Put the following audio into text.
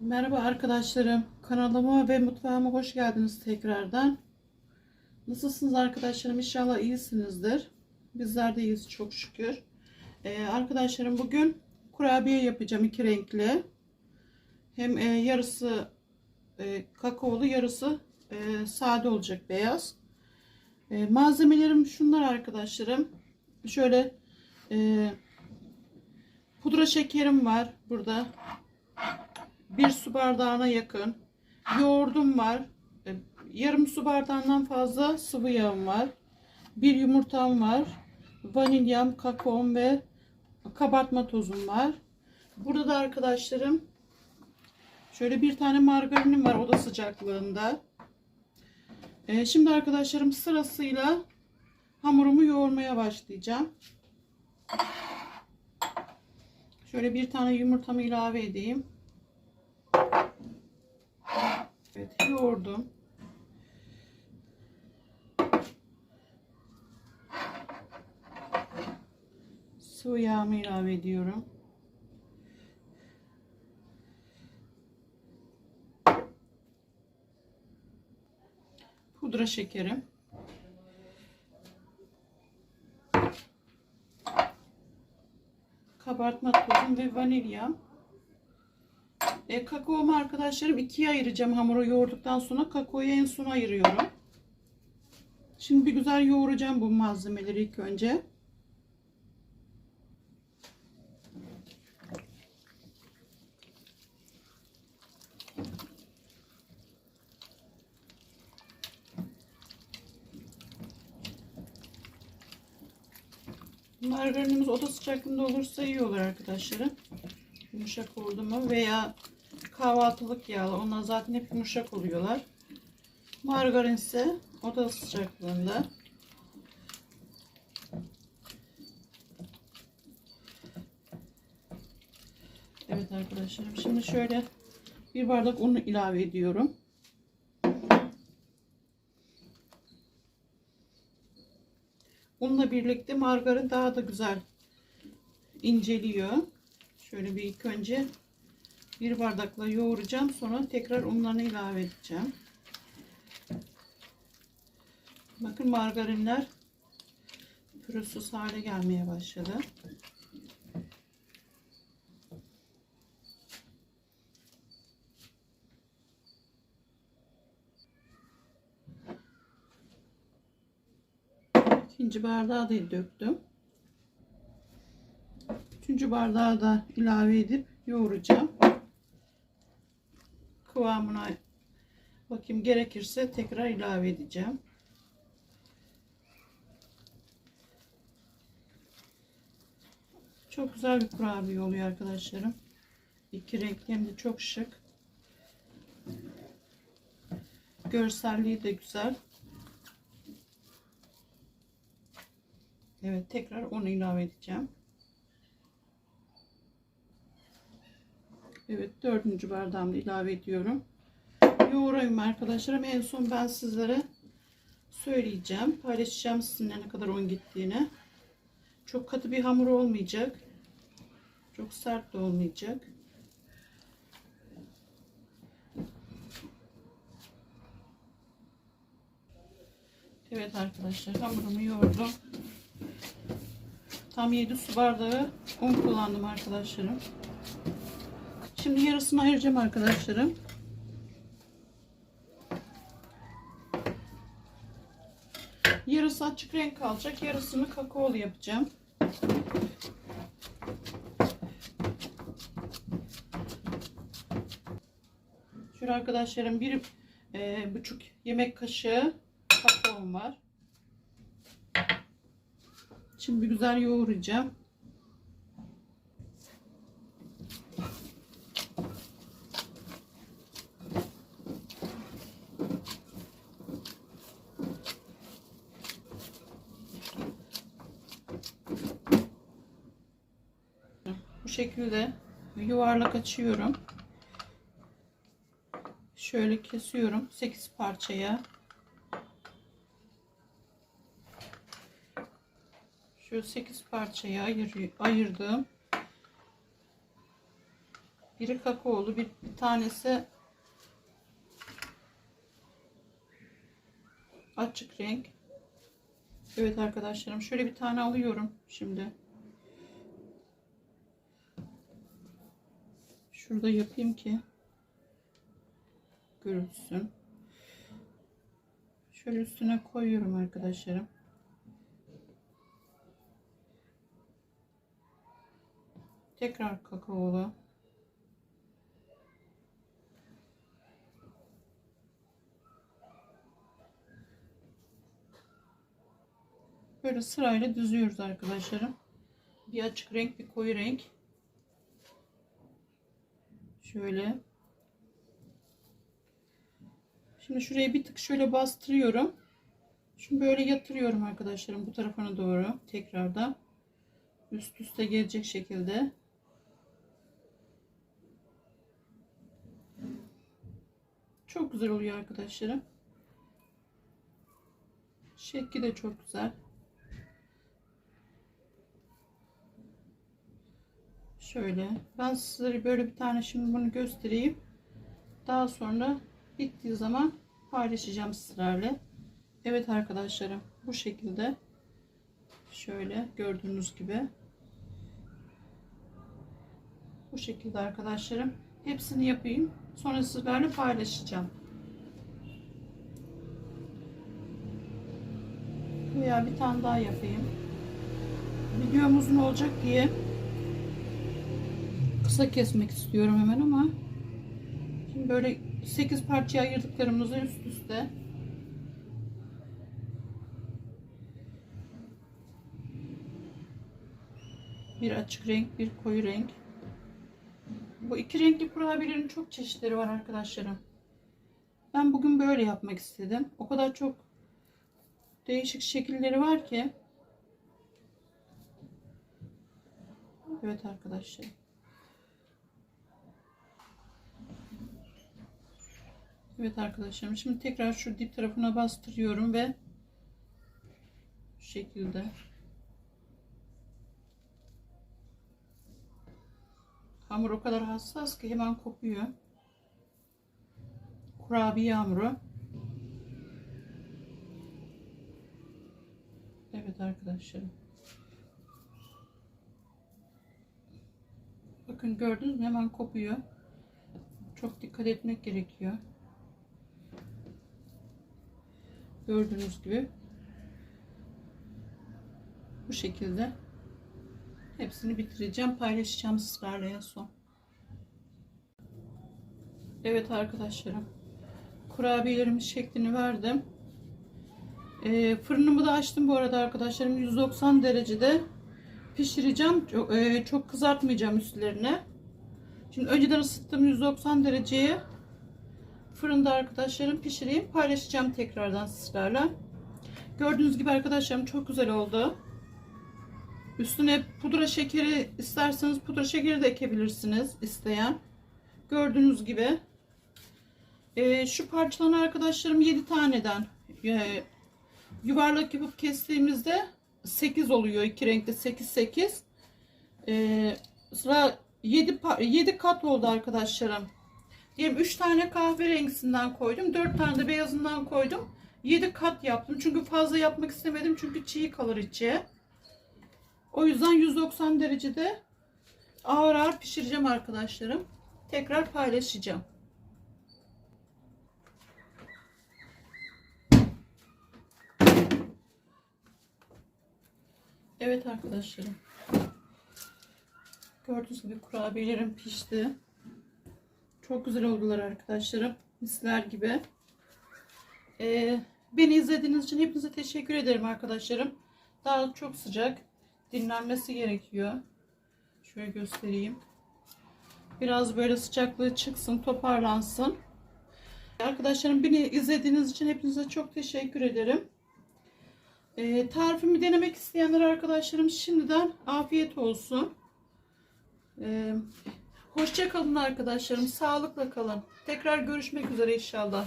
Merhaba arkadaşlarım. Kanalıma ve mutfağıma hoş geldiniz tekrardan. Nasılsınız arkadaşlarım? İnşallah iyisinizdir. Bizler de iyiyiz çok şükür. Ee, arkadaşlarım bugün kurabiye yapacağım iki renkli. Hem e, yarısı e, kakaolu yarısı e, sade olacak beyaz. E, malzemelerim şunlar arkadaşlarım. Şöyle e, pudra şekerim var burada bir su bardağına yakın yoğurdum var. E, Yarım su bardağından fazla sıvı yağım var. Bir yumurtam var. Vanilyam, kakaom ve kabartma tozum var. Burada da arkadaşlarım şöyle bir tane margarinim var oda sıcaklığında. E, Şimdi arkadaşlarım sırasıyla hamurumu yoğurmaya başlayacağım. Şöyle bir tane yumurtamı ilave edeyim. Evet yoğurdum. Sıvı yağımı ilave ediyorum. Pudra şekerim. Kabartma tozum ve vanilyam. E, kakaomu arkadaşlarım ikiye ayıracağım hamuru yoğurduktan sonra kakaoyu en son ayırıyorum. Şimdi bir güzel yoğuracağım bu malzemeleri ilk önce. Margarinimiz oda sıcaklığında olursa iyi olur arkadaşlarım. Yumuşak oldu mu veya kahvaltılık yağlı. Onlar zaten hep yumuşak oluyorlar. Margarin ise oda sıcaklığında. Evet arkadaşlarım. Şimdi şöyle bir bardak unu ilave ediyorum. Unla birlikte margarin daha da güzel inceliyor. Şöyle bir ilk önce bir bardakla yoğuracağım. Sonra tekrar unlarını ilave edeceğim. Bakın margarinler pürüzsüz hale gelmeye başladı. İkinci bardağı da döktüm. Üçüncü bardağı da ilave edip yoğuracağım. Kıvamına bakayım gerekirse tekrar ilave edeceğim. Çok güzel bir kurabiye oluyor arkadaşlarım. İki renkli hem de çok şık. Görselliği de güzel. Evet tekrar onu ilave edeceğim. Evet dördüncü bardağımı ilave ediyorum. Yoğurayım arkadaşlarım. En son ben sizlere söyleyeceğim. Paylaşacağım sizinle ne kadar un gittiğini. Çok katı bir hamur olmayacak. Çok sert de olmayacak. Evet arkadaşlar hamurumu yoğurdum. Tam 7 su bardağı un kullandım arkadaşlarım. Şimdi yarısını ayıracağım arkadaşlarım. Yarısı açık renk kalacak. Yarısını kakaolu yapacağım. Şöyle arkadaşlarım bir e, buçuk yemek kaşığı kakaom var. Şimdi güzel yoğuracağım. Bu şekilde yuvarlak açıyorum. Şöyle kesiyorum 8 parçaya. Şöyle 8 parçaya ayır, ayırdım. Biri kakaolu, bir, bir tanesi açık renk. Evet arkadaşlarım şöyle bir tane alıyorum şimdi. Şurada yapayım ki görülsün. Şöyle üstüne koyuyorum arkadaşlarım. Tekrar kakaolu. Böyle sırayla düzüyoruz arkadaşlarım. Bir açık renk, bir koyu renk. Şöyle. Şimdi şuraya bir tık şöyle bastırıyorum. Şimdi böyle yatırıyorum arkadaşlarım bu tarafına doğru tekrardan. Üst üste gelecek şekilde. Çok güzel oluyor arkadaşlarım. Şekli de çok güzel. Şöyle. Ben sizlere böyle bir tane şimdi bunu göstereyim. Daha sonra bittiği zaman paylaşacağım sizlerle. Evet arkadaşlarım bu şekilde şöyle gördüğünüz gibi bu şekilde arkadaşlarım hepsini yapayım sonra sizlerle paylaşacağım veya bir tane daha yapayım videom uzun olacak diye kısa kesmek istiyorum hemen ama. Şimdi böyle 8 parçaya ayırdıklarımızı üst üste. Bir açık renk bir koyu renk. Bu iki renkli kurabiyelerin çok çeşitleri var arkadaşlarım. Ben bugün böyle yapmak istedim. O kadar çok değişik şekilleri var ki. Evet arkadaşlar Evet arkadaşlarım şimdi tekrar şu dip tarafına bastırıyorum ve şu şekilde. Hamur o kadar hassas ki hemen kopuyor kurabiye hamuru. Evet arkadaşlarım. Bakın gördünüz mü? Hemen kopuyor çok dikkat etmek gerekiyor gördüğünüz gibi. Bu şekilde hepsini bitireceğim. Paylaşacağım sizlerle en son. Evet arkadaşlarım kurabiyelerimin şeklini verdim. E, fırınımı da açtım bu arada arkadaşlarım. 190 derecede pişireceğim. Çok, e, çok kızartmayacağım üstlerine. Şimdi önceden ısıttım 190 dereceye fırında arkadaşlarım pişireyim paylaşacağım tekrardan sizlerle. Gördüğünüz gibi arkadaşlarım çok güzel oldu. Üstüne pudra şekeri isterseniz pudra şekeri de ekebilirsiniz isteyen. Gördüğünüz gibi ee, şu parçalan arkadaşlarım 7 taneden. E, yuvarlak yapıp kestiğimizde 8 oluyor iki renkte 8 8 ee, sıra 7 7 kat oldu arkadaşlarım Diyelim 3 tane kahverengisinden koydum. 4 tane de beyazından koydum. 7 kat yaptım. Çünkü fazla yapmak istemedim. Çünkü çiğ kalır içi. O yüzden 190 derecede ağır ağır pişireceğim arkadaşlarım. Tekrar paylaşacağım. Evet arkadaşlarım. Gördüğünüz gibi kurabiyelerim pişti. Çok güzel oldular arkadaşlarım. Misler gibi. Ee, beni izlediğiniz için hepinize teşekkür ederim arkadaşlarım. Daha çok sıcak. Dinlenmesi gerekiyor. Şöyle göstereyim. Biraz böyle sıcaklığı çıksın, toparlansın. Arkadaşlarım beni izlediğiniz için hepinize çok teşekkür ederim. Ee, tarifimi denemek isteyenler arkadaşlarım şimdiden afiyet olsun. Ee, Hoşça kalın arkadaşlarım. Sağlıkla kalın. Tekrar görüşmek üzere inşallah.